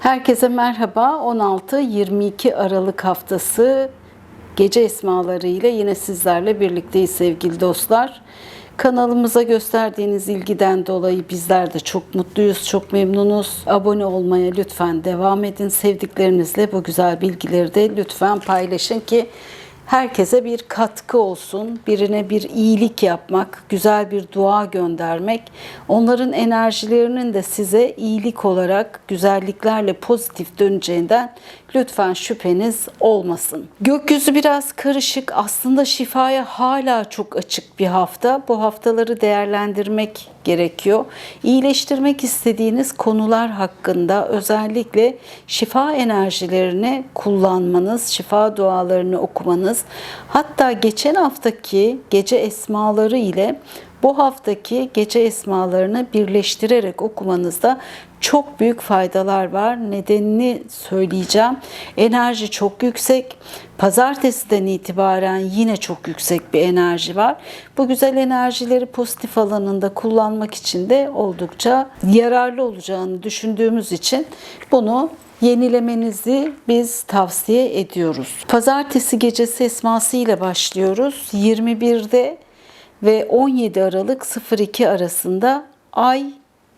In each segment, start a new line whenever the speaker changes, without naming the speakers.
Herkese merhaba. 16-22 Aralık haftası gece esmaları ile yine sizlerle birlikteyiz sevgili dostlar. Kanalımıza gösterdiğiniz ilgiden dolayı bizler de çok mutluyuz, çok memnunuz. Abone olmaya lütfen devam edin. Sevdiklerinizle bu güzel bilgileri de lütfen paylaşın ki herkese bir katkı olsun. Birine bir iyilik yapmak, güzel bir dua göndermek, onların enerjilerinin de size iyilik olarak güzelliklerle pozitif döneceğinden lütfen şüpheniz olmasın. Gökyüzü biraz karışık. Aslında şifaya hala çok açık bir hafta. Bu haftaları değerlendirmek gerekiyor. İyileştirmek istediğiniz konular hakkında özellikle şifa enerjilerini kullanmanız, şifa dualarını okumanız, hatta geçen haftaki gece esmaları ile bu haftaki gece esmalarını birleştirerek okumanızda çok büyük faydalar var. Nedenini söyleyeceğim. Enerji çok yüksek. Pazartesiden itibaren yine çok yüksek bir enerji var. Bu güzel enerjileri pozitif alanında kullanmak için de oldukça yararlı olacağını düşündüğümüz için bunu yenilemenizi biz tavsiye ediyoruz. Pazartesi gecesi esması ile başlıyoruz. 21'de ve 17 Aralık 02 arasında Ay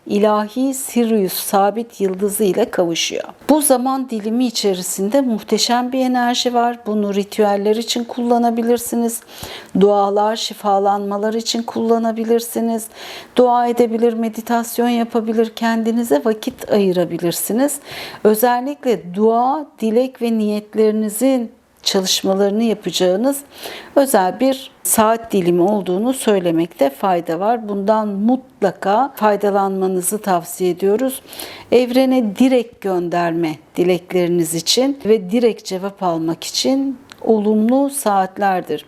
ilahi Sirius sabit yıldızı ile kavuşuyor. Bu zaman dilimi içerisinde muhteşem bir enerji var. Bunu ritüeller için kullanabilirsiniz. Dualar, şifalanmalar için kullanabilirsiniz. Dua edebilir, meditasyon yapabilir, kendinize vakit ayırabilirsiniz. Özellikle dua, dilek ve niyetlerinizin çalışmalarını yapacağınız özel bir saat dilimi olduğunu söylemekte fayda var. Bundan mutlaka faydalanmanızı tavsiye ediyoruz. Evrene direkt gönderme dilekleriniz için ve direkt cevap almak için olumlu saatlerdir.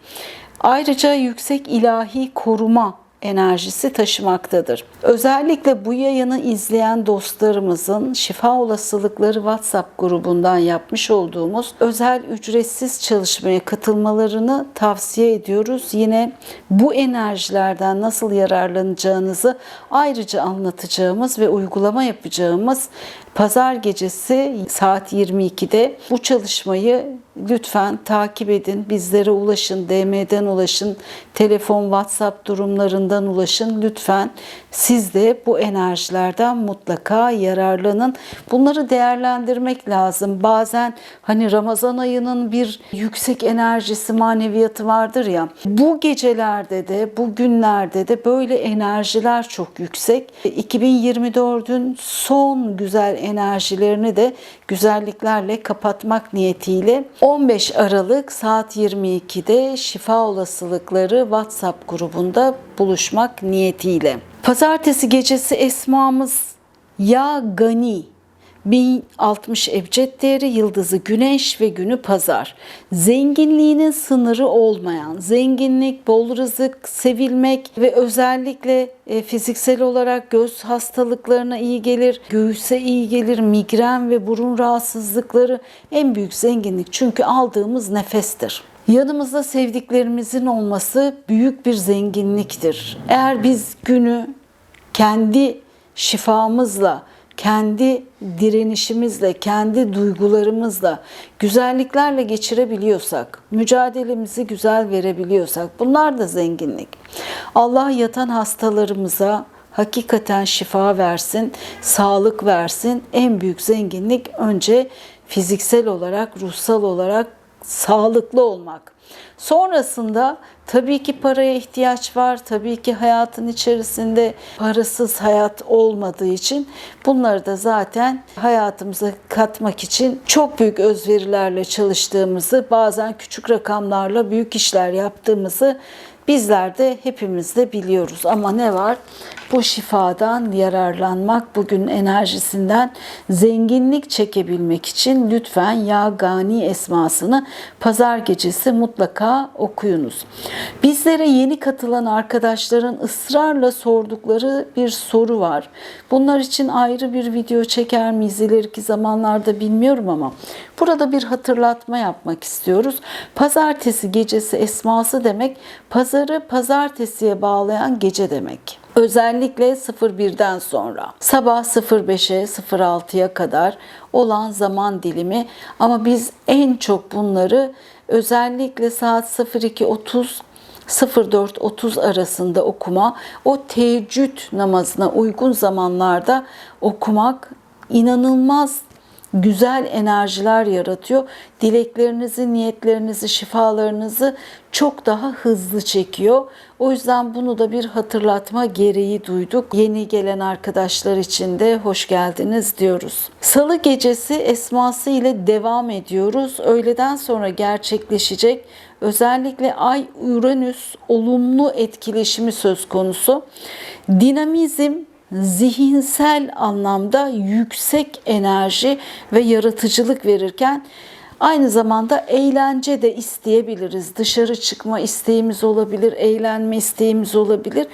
Ayrıca yüksek ilahi koruma enerjisi taşımaktadır. Özellikle bu yayını izleyen dostlarımızın şifa olasılıkları WhatsApp grubundan yapmış olduğumuz özel ücretsiz çalışmaya katılmalarını tavsiye ediyoruz. Yine bu enerjilerden nasıl yararlanacağınızı ayrıca anlatacağımız ve uygulama yapacağımız Pazar gecesi saat 22'de bu çalışmayı lütfen takip edin. Bizlere ulaşın, DM'den ulaşın, telefon, WhatsApp durumlarından ulaşın. Lütfen siz de bu enerjilerden mutlaka yararlanın. Bunları değerlendirmek lazım. Bazen hani Ramazan ayının bir yüksek enerjisi, maneviyatı vardır ya. Bu gecelerde de, bu günlerde de böyle enerjiler çok yüksek. 2024'ün son güzel enerjilerini de güzelliklerle kapatmak niyetiyle 15 Aralık saat 22'de şifa olasılıkları WhatsApp grubunda buluşmak niyetiyle. Pazartesi gecesi esmamız Ya Gani 1060 ebced değeri yıldızı güneş ve günü pazar. Zenginliğinin sınırı olmayan, zenginlik, bol rızık, sevilmek ve özellikle e, fiziksel olarak göz hastalıklarına iyi gelir, göğüse iyi gelir, migren ve burun rahatsızlıkları en büyük zenginlik çünkü aldığımız nefestir. Yanımızda sevdiklerimizin olması büyük bir zenginliktir. Eğer biz günü kendi şifamızla, kendi direnişimizle, kendi duygularımızla, güzelliklerle geçirebiliyorsak, mücadelemizi güzel verebiliyorsak bunlar da zenginlik. Allah yatan hastalarımıza hakikaten şifa versin, sağlık versin. En büyük zenginlik önce fiziksel olarak, ruhsal olarak sağlıklı olmak. Sonrasında tabii ki paraya ihtiyaç var. Tabii ki hayatın içerisinde parasız hayat olmadığı için bunları da zaten hayatımıza katmak için çok büyük özverilerle çalıştığımızı, bazen küçük rakamlarla büyük işler yaptığımızı Bizler de hepimiz de biliyoruz ama ne var? Bu şifadan yararlanmak, bugün enerjisinden zenginlik çekebilmek için lütfen Ya Gani esmasını pazar gecesi mutlaka okuyunuz. Bizlere yeni katılan arkadaşların ısrarla sordukları bir soru var. Bunlar için ayrı bir video çeker miyiz ileriki zamanlarda bilmiyorum ama burada bir hatırlatma yapmak istiyoruz. Pazartesi gecesi esması demek pazarı pazartesiye bağlayan gece demek. Özellikle 01'den sonra sabah 05'e 06'ya kadar olan zaman dilimi ama biz en çok bunları özellikle saat 02.30 04.30 arasında okuma, o teheccüd namazına uygun zamanlarda okumak inanılmaz güzel enerjiler yaratıyor. Dileklerinizi, niyetlerinizi, şifalarınızı çok daha hızlı çekiyor. O yüzden bunu da bir hatırlatma gereği duyduk. Yeni gelen arkadaşlar için de hoş geldiniz diyoruz. Salı gecesi esması ile devam ediyoruz. Öğleden sonra gerçekleşecek özellikle Ay Uranüs olumlu etkileşimi söz konusu. Dinamizm zihinsel anlamda yüksek enerji ve yaratıcılık verirken Aynı zamanda eğlence de isteyebiliriz. Dışarı çıkma isteğimiz olabilir, eğlenme isteğimiz olabilir.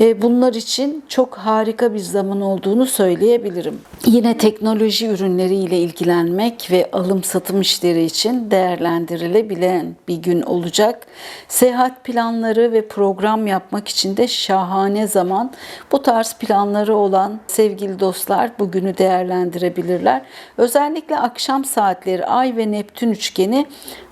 E, bunlar için çok harika bir zaman olduğunu söyleyebilirim. Yine teknoloji ürünleriyle ilgilenmek ve alım satım işleri için değerlendirilebilen bir gün olacak. Seyahat planları ve program yapmak için de şahane zaman. Bu tarz planları olan sevgili dostlar bugünü değerlendirebilirler. Özellikle akşam saatleri Ay ve Neptün üçgeni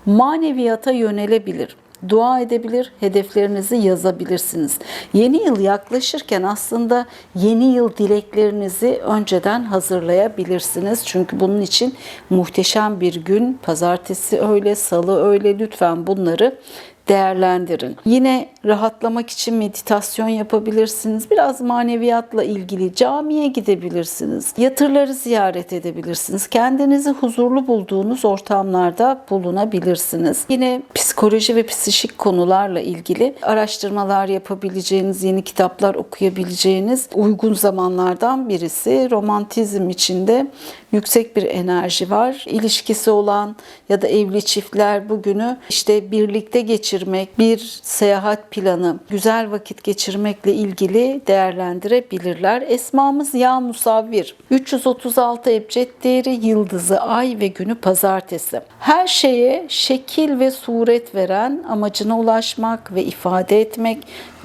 maneviyata yönelebilir dua edebilir, hedeflerinizi yazabilirsiniz. Yeni yıl yaklaşırken aslında yeni yıl dileklerinizi önceden hazırlayabilirsiniz. Çünkü bunun için muhteşem bir gün. Pazartesi öyle, salı öyle. Lütfen bunları değerlendirin. Yine rahatlamak için meditasyon yapabilirsiniz. Biraz maneviyatla ilgili camiye gidebilirsiniz. Yatırları ziyaret edebilirsiniz. Kendinizi huzurlu bulduğunuz ortamlarda bulunabilirsiniz. Yine psikoloji ve psikik konularla ilgili araştırmalar yapabileceğiniz, yeni kitaplar okuyabileceğiniz uygun zamanlardan birisi. Romantizm içinde yüksek bir enerji var. İlişkisi olan ya da evli çiftler bugünü işte birlikte geçirmek, bir seyahat planı, güzel vakit geçirmekle ilgili değerlendirebilirler. Esmamız Ya Musavvir. 336 ebced değeri yıldızı, ay ve günü pazartesi. Her şeye şekil ve suret veren, amacına ulaşmak ve ifade etmek,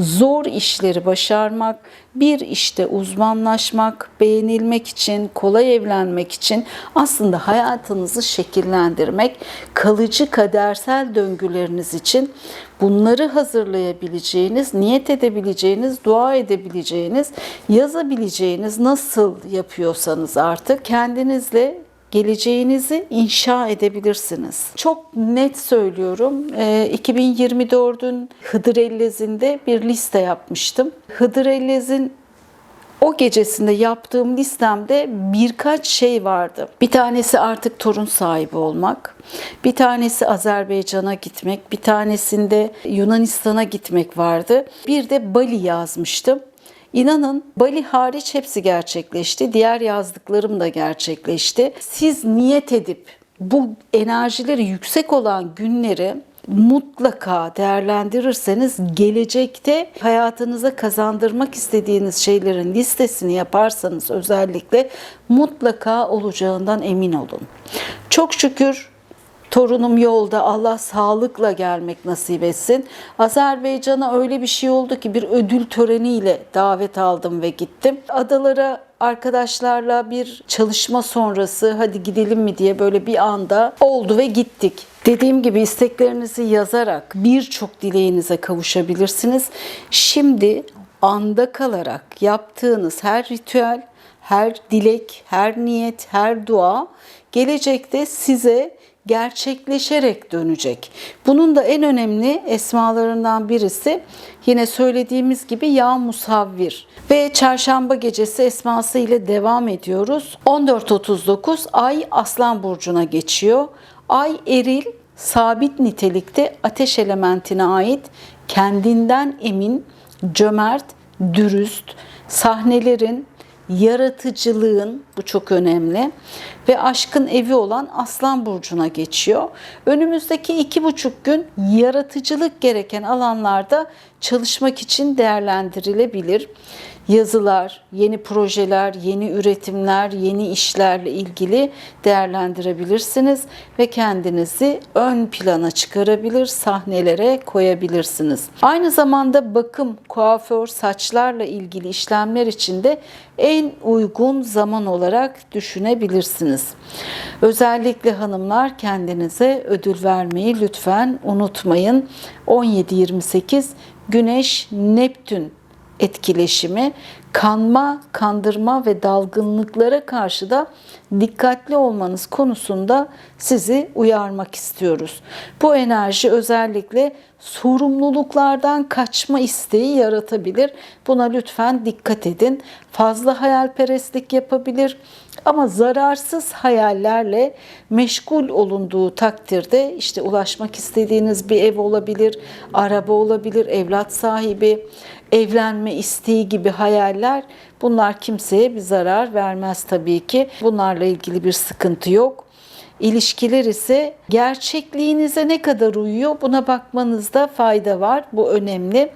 zor işleri başarmak, bir işte uzmanlaşmak, beğenilmek için, kolay evlenmek için aslında hayatınızı şekillendirmek, kalıcı kadersel döngüleriniz için bunları hazırlayabileceğiniz, niyet edebileceğiniz, dua edebileceğiniz, yazabileceğiniz nasıl yapıyorsanız artık kendinizle geleceğinizi inşa edebilirsiniz. Çok net söylüyorum. 2024'ün Hıdrellez'inde bir liste yapmıştım. Hıdrellez'in o gecesinde yaptığım listemde birkaç şey vardı. Bir tanesi artık torun sahibi olmak, bir tanesi Azerbaycan'a gitmek, bir tanesinde Yunanistan'a gitmek vardı. Bir de Bali yazmıştım. İnanın Bali hariç hepsi gerçekleşti. Diğer yazdıklarım da gerçekleşti. Siz niyet edip bu enerjileri yüksek olan günleri mutlaka değerlendirirseniz gelecekte hayatınıza kazandırmak istediğiniz şeylerin listesini yaparsanız özellikle mutlaka olacağından emin olun. Çok şükür Torunum yolda Allah sağlıkla gelmek nasip etsin. Azerbaycan'a öyle bir şey oldu ki bir ödül töreniyle davet aldım ve gittim. Adalara arkadaşlarla bir çalışma sonrası hadi gidelim mi diye böyle bir anda oldu ve gittik. Dediğim gibi isteklerinizi yazarak birçok dileğinize kavuşabilirsiniz. Şimdi anda kalarak yaptığınız her ritüel, her dilek, her niyet, her dua gelecekte size gerçekleşerek dönecek. Bunun da en önemli esmalarından birisi yine söylediğimiz gibi Ya Musavvir ve çarşamba gecesi esması ile devam ediyoruz. 14.39 Ay Aslan Burcu'na geçiyor. Ay eril, sabit nitelikte ateş elementine ait kendinden emin, cömert, dürüst, sahnelerin, yaratıcılığın bu çok önemli ve aşkın evi olan Aslan Burcu'na geçiyor. Önümüzdeki iki buçuk gün yaratıcılık gereken alanlarda çalışmak için değerlendirilebilir. Yazılar, yeni projeler, yeni üretimler, yeni işlerle ilgili değerlendirebilirsiniz ve kendinizi ön plana çıkarabilir, sahnelere koyabilirsiniz. Aynı zamanda bakım, kuaför, saçlarla ilgili işlemler için de en uygun zaman olarak düşünebilirsiniz. Özellikle hanımlar kendinize ödül vermeyi lütfen unutmayın. 17-28 Güneş Neptün etkileşimi kanma, kandırma ve dalgınlıklara karşı da dikkatli olmanız konusunda sizi uyarmak istiyoruz. Bu enerji özellikle sorumluluklardan kaçma isteği yaratabilir. Buna lütfen dikkat edin. Fazla hayalperestlik yapabilir. Ama zararsız hayallerle meşgul olunduğu takdirde işte ulaşmak istediğiniz bir ev olabilir, araba olabilir, evlat sahibi, evlenme isteği gibi hayaller bunlar kimseye bir zarar vermez tabii ki. Bunlarla ilgili bir sıkıntı yok. İlişkiler ise gerçekliğinize ne kadar uyuyor buna bakmanızda fayda var. Bu önemli.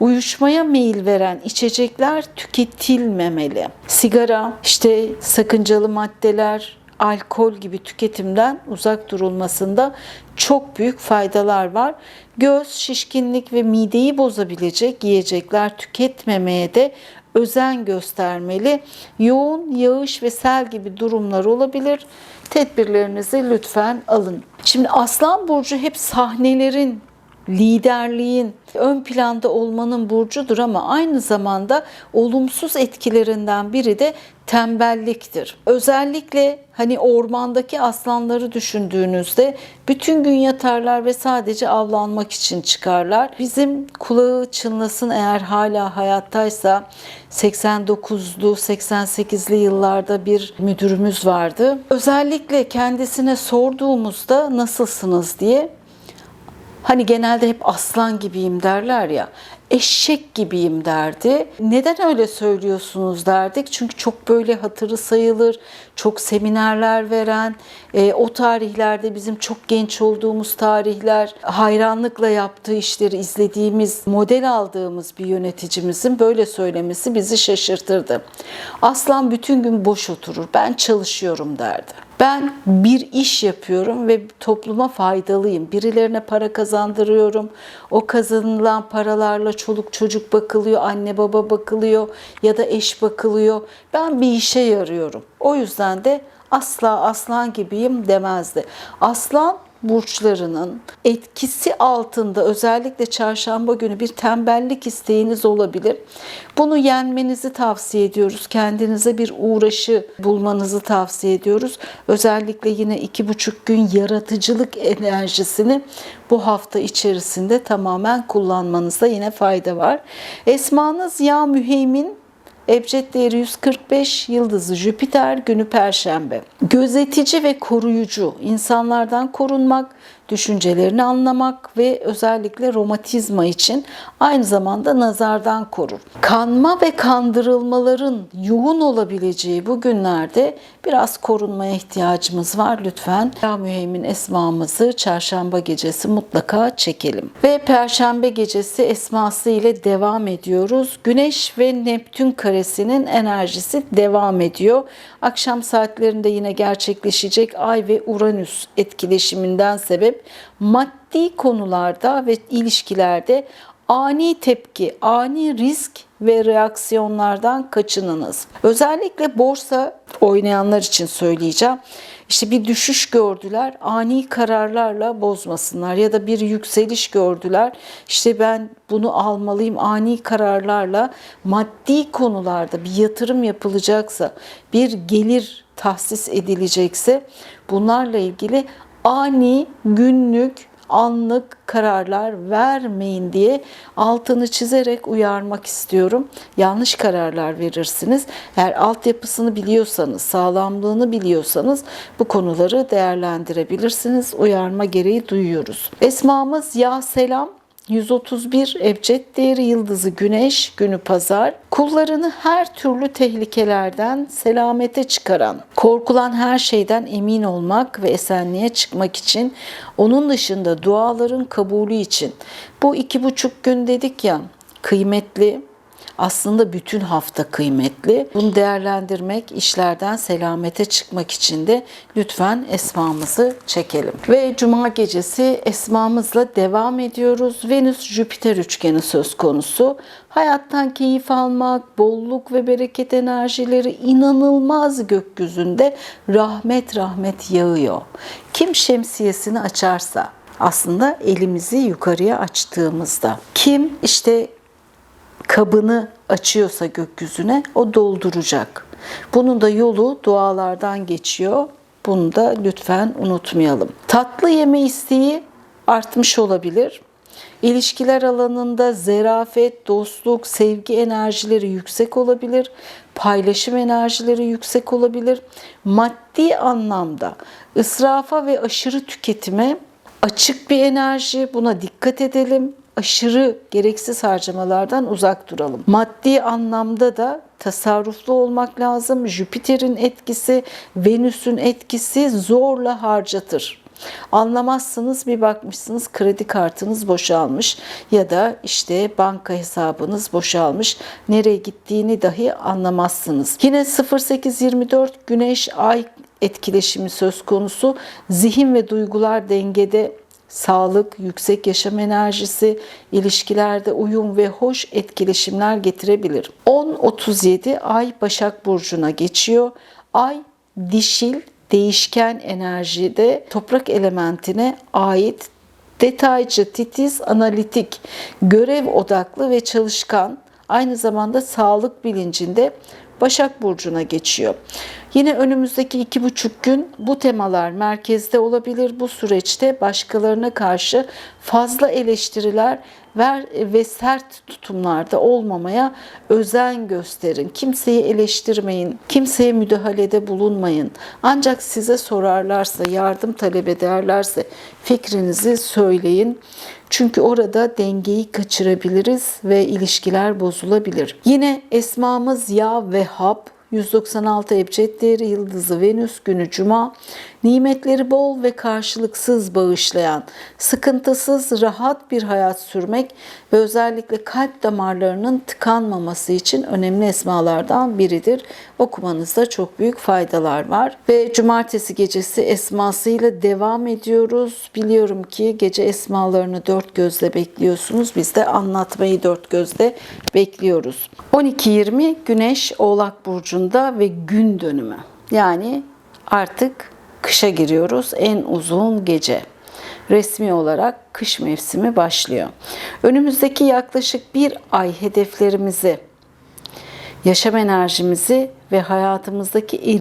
Uyuşmaya meyil veren içecekler tüketilmemeli. Sigara, işte sakıncalı maddeler, alkol gibi tüketimden uzak durulmasında çok büyük faydalar var. Göz, şişkinlik ve mideyi bozabilecek yiyecekler tüketmemeye de özen göstermeli. Yoğun yağış ve sel gibi durumlar olabilir. Tedbirlerinizi lütfen alın. Şimdi Aslan Burcu hep sahnelerin liderliğin ön planda olmanın burcudur ama aynı zamanda olumsuz etkilerinden biri de tembelliktir. Özellikle hani ormandaki aslanları düşündüğünüzde bütün gün yatarlar ve sadece avlanmak için çıkarlar. Bizim kulağı çınlasın eğer hala hayattaysa 89'lu 88'li yıllarda bir müdürümüz vardı. Özellikle kendisine sorduğumuzda nasılsınız diye Hani genelde hep aslan gibiyim derler ya. Eşek gibiyim derdi. Neden öyle söylüyorsunuz derdik. Çünkü çok böyle hatırı sayılır, çok seminerler veren, e, o tarihlerde bizim çok genç olduğumuz tarihler, hayranlıkla yaptığı işleri izlediğimiz, model aldığımız bir yöneticimizin böyle söylemesi bizi şaşırtırdı. Aslan bütün gün boş oturur, ben çalışıyorum derdi. Ben bir iş yapıyorum ve topluma faydalıyım. Birilerine para kazandırıyorum. O kazanılan paralarla çoluk çocuk bakılıyor, anne baba bakılıyor ya da eş bakılıyor. Ben bir işe yarıyorum. O yüzden de asla aslan gibiyim demezdi. Aslan burçlarının etkisi altında özellikle çarşamba günü bir tembellik isteğiniz olabilir. Bunu yenmenizi tavsiye ediyoruz. Kendinize bir uğraşı bulmanızı tavsiye ediyoruz. Özellikle yine iki buçuk gün yaratıcılık enerjisini bu hafta içerisinde tamamen kullanmanızda yine fayda var. Esmanız ya müheymin Ebced değeri 145, yıldızı Jüpiter, günü Perşembe. Gözetici ve koruyucu, insanlardan korunmak, düşüncelerini anlamak ve özellikle romatizma için aynı zamanda nazardan korur. Kanma ve kandırılmaların yoğun olabileceği bu günlerde biraz korunmaya ihtiyacımız var. Lütfen Ya Müheymin esmamızı çarşamba gecesi mutlaka çekelim. Ve perşembe gecesi esması ile devam ediyoruz. Güneş ve Neptün karesinin enerjisi devam ediyor. Akşam saatlerinde yine gerçekleşecek Ay ve Uranüs etkileşiminden sebep maddi konularda ve ilişkilerde ani tepki, ani risk ve reaksiyonlardan kaçınınız. Özellikle borsa oynayanlar için söyleyeceğim. İşte bir düşüş gördüler, ani kararlarla bozmasınlar ya da bir yükseliş gördüler. İşte ben bunu almalıyım ani kararlarla maddi konularda bir yatırım yapılacaksa, bir gelir tahsis edilecekse bunlarla ilgili ani, günlük, anlık kararlar vermeyin diye altını çizerek uyarmak istiyorum. Yanlış kararlar verirsiniz. Eğer altyapısını biliyorsanız, sağlamlığını biliyorsanız bu konuları değerlendirebilirsiniz. Uyarma gereği duyuyoruz. Esmamız ya selam 131 ebced değeri yıldızı güneş günü pazar kullarını her türlü tehlikelerden selamete çıkaran korkulan her şeyden emin olmak ve esenliğe çıkmak için onun dışında duaların kabulü için. Bu iki buçuk gün dedik ya kıymetli aslında bütün hafta kıymetli. Bunu değerlendirmek, işlerden selamete çıkmak için de lütfen esmamızı çekelim. Ve cuma gecesi esmamızla devam ediyoruz. Venüs-Jüpiter üçgeni söz konusu. Hayattan keyif almak, bolluk ve bereket enerjileri inanılmaz gökyüzünde rahmet rahmet yağıyor. Kim şemsiyesini açarsa aslında elimizi yukarıya açtığımızda kim işte kabını açıyorsa gökyüzüne o dolduracak. Bunun da yolu dualardan geçiyor. Bunu da lütfen unutmayalım. Tatlı yeme isteği artmış olabilir. İlişkiler alanında zerafet, dostluk, sevgi enerjileri yüksek olabilir. Paylaşım enerjileri yüksek olabilir. Maddi anlamda ısrafa ve aşırı tüketime açık bir enerji. Buna dikkat edelim aşırı gereksiz harcamalardan uzak duralım. Maddi anlamda da tasarruflu olmak lazım. Jüpiter'in etkisi, Venüs'ün etkisi zorla harcatır. Anlamazsınız bir bakmışsınız kredi kartınız boşalmış ya da işte banka hesabınız boşalmış. Nereye gittiğini dahi anlamazsınız. Yine 0824 Güneş Ay etkileşimi söz konusu. Zihin ve duygular dengede sağlık, yüksek yaşam enerjisi, ilişkilerde uyum ve hoş etkileşimler getirebilir. 10.37 Ay Başak Burcu'na geçiyor. Ay dişil, değişken enerjide toprak elementine ait detaycı, titiz, analitik, görev odaklı ve çalışkan, aynı zamanda sağlık bilincinde Başak Burcu'na geçiyor. Yine önümüzdeki iki buçuk gün bu temalar merkezde olabilir. Bu süreçte başkalarına karşı fazla eleştiriler ve sert tutumlarda olmamaya özen gösterin. Kimseyi eleştirmeyin, kimseye müdahalede bulunmayın. Ancak size sorarlarsa, yardım talep ederlerse fikrinizi söyleyin. Çünkü orada dengeyi kaçırabiliriz ve ilişkiler bozulabilir. Yine esmamız Ya ve Hab 196 ebced değeri yıldızı Venüs günü Cuma, nimetleri bol ve karşılıksız bağışlayan, sıkıntısız rahat bir hayat sürmek ve özellikle kalp damarlarının tıkanmaması için önemli esmalardan biridir. Okumanızda çok büyük faydalar var. Ve cumartesi gecesi esmasıyla devam ediyoruz. Biliyorum ki gece esmalarını dört gözle bekliyorsunuz. Biz de anlatmayı dört gözle bekliyoruz. 12.20 Güneş Oğlak Burcu'nda ve gün dönümü. Yani artık kışa giriyoruz. En uzun gece. Resmi olarak kış mevsimi başlıyor. Önümüzdeki yaklaşık bir ay hedeflerimizi, yaşam enerjimizi ve hayatımızdaki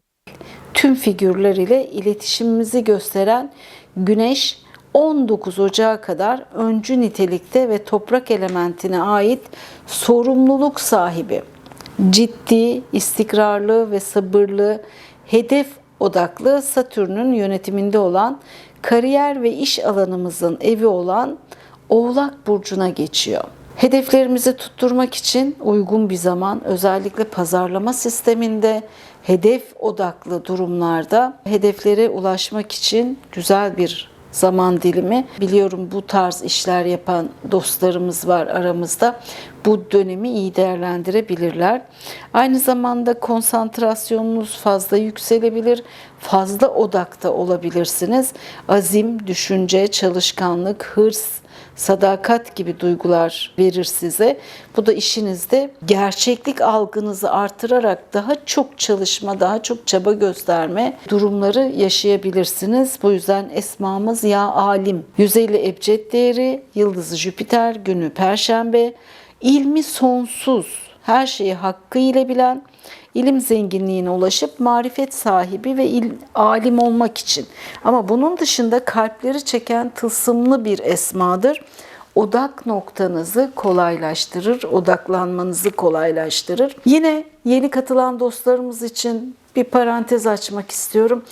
tüm figürler ile iletişimimizi gösteren Güneş 19 Ocağı kadar öncü nitelikte ve toprak elementine ait sorumluluk sahibi, ciddi, istikrarlı ve sabırlı, hedef odaklı Satürn'ün yönetiminde olan kariyer ve iş alanımızın evi olan Oğlak Burcu'na geçiyor. Hedeflerimizi tutturmak için uygun bir zaman özellikle pazarlama sisteminde hedef odaklı durumlarda hedeflere ulaşmak için güzel bir zaman dilimi. Biliyorum bu tarz işler yapan dostlarımız var aramızda. Bu dönemi iyi değerlendirebilirler. Aynı zamanda konsantrasyonunuz fazla yükselebilir. Fazla odakta olabilirsiniz. Azim, düşünce, çalışkanlık, hırs, sadakat gibi duygular verir size. Bu da işinizde gerçeklik algınızı artırarak daha çok çalışma, daha çok çaba gösterme durumları yaşayabilirsiniz. Bu yüzden esmamız ya alim. 150 ebced değeri, yıldızı Jüpiter, günü Perşembe. İlmi sonsuz, her şeyi hakkıyla bilen, ilim zenginliğine ulaşıp marifet sahibi ve il, alim olmak için. Ama bunun dışında kalpleri çeken tılsımlı bir esmadır. Odak noktanızı kolaylaştırır, odaklanmanızı kolaylaştırır. Yine yeni katılan dostlarımız için bir parantez açmak istiyorum.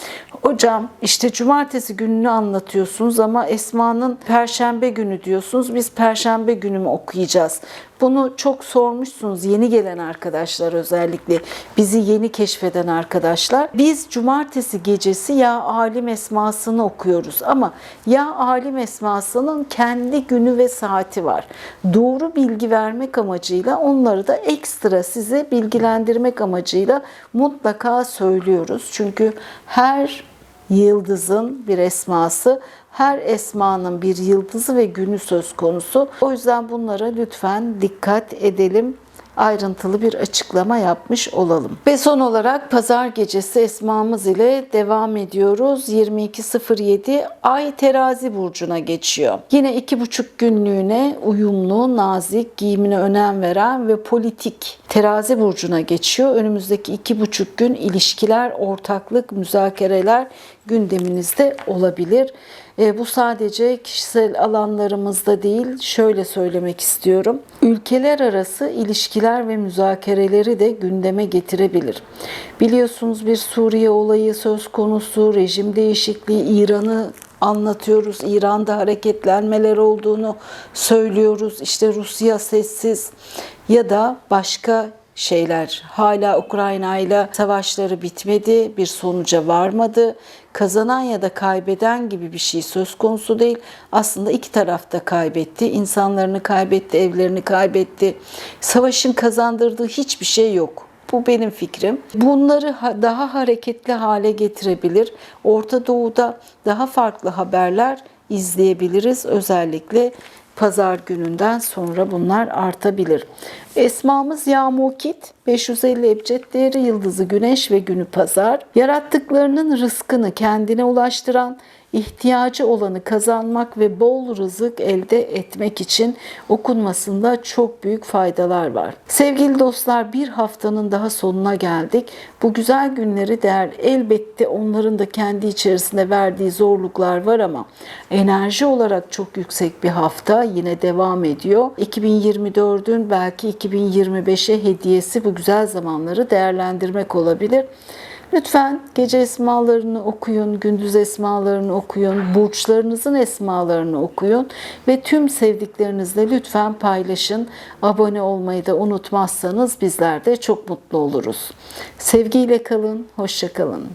Hocam işte cumartesi gününü anlatıyorsunuz ama Esma'nın perşembe günü diyorsunuz. Biz perşembe günü mü okuyacağız? Bunu çok sormuşsunuz yeni gelen arkadaşlar özellikle bizi yeni keşfeden arkadaşlar. Biz cumartesi gecesi ya alim esmasını okuyoruz ama ya alim esmasının kendi günü ve saati var. Doğru bilgi vermek amacıyla onları da ekstra size bilgilendirmek amacıyla mutlaka söylüyoruz. Çünkü her yıldızın bir esması, her esmanın bir yıldızı ve günü söz konusu. O yüzden bunlara lütfen dikkat edelim ayrıntılı bir açıklama yapmış olalım. Ve son olarak pazar gecesi esmamız ile devam ediyoruz. 22.07 Ay terazi burcuna geçiyor. Yine iki buçuk günlüğüne uyumlu, nazik, giyimine önem veren ve politik terazi burcuna geçiyor. Önümüzdeki iki buçuk gün ilişkiler, ortaklık, müzakereler gündeminizde olabilir. E, bu sadece kişisel alanlarımızda değil, şöyle söylemek istiyorum. Ülkeler arası ilişkiler ve müzakereleri de gündeme getirebilir. Biliyorsunuz bir Suriye olayı söz konusu, rejim değişikliği, İran'ı anlatıyoruz. İran'da hareketlenmeler olduğunu söylüyoruz. İşte Rusya sessiz ya da başka şeyler. Hala Ukrayna ile savaşları bitmedi, bir sonuca varmadı. Kazanan ya da kaybeden gibi bir şey söz konusu değil. Aslında iki taraf da kaybetti. İnsanlarını kaybetti, evlerini kaybetti. Savaşın kazandırdığı hiçbir şey yok. Bu benim fikrim. Bunları daha hareketli hale getirebilir. Orta Doğu'da daha farklı haberler izleyebiliriz. Özellikle pazar gününden sonra bunlar artabilir. Esmamız Yağmukit, 550 ebced değeri yıldızı güneş ve günü pazar. Yarattıklarının rızkını kendine ulaştıran, ihtiyacı olanı kazanmak ve bol rızık elde etmek için okunmasında çok büyük faydalar var. Sevgili dostlar bir haftanın daha sonuna geldik. Bu güzel günleri değer elbette onların da kendi içerisinde verdiği zorluklar var ama enerji olarak çok yüksek bir hafta yine devam ediyor. 2024'ün belki 2025'e hediyesi bu güzel zamanları değerlendirmek olabilir. Lütfen gece esmalarını okuyun, gündüz esmalarını okuyun, burçlarınızın esmalarını okuyun ve tüm sevdiklerinizle lütfen paylaşın. Abone olmayı da unutmazsanız bizler de çok mutlu oluruz. Sevgiyle kalın, hoşça kalın.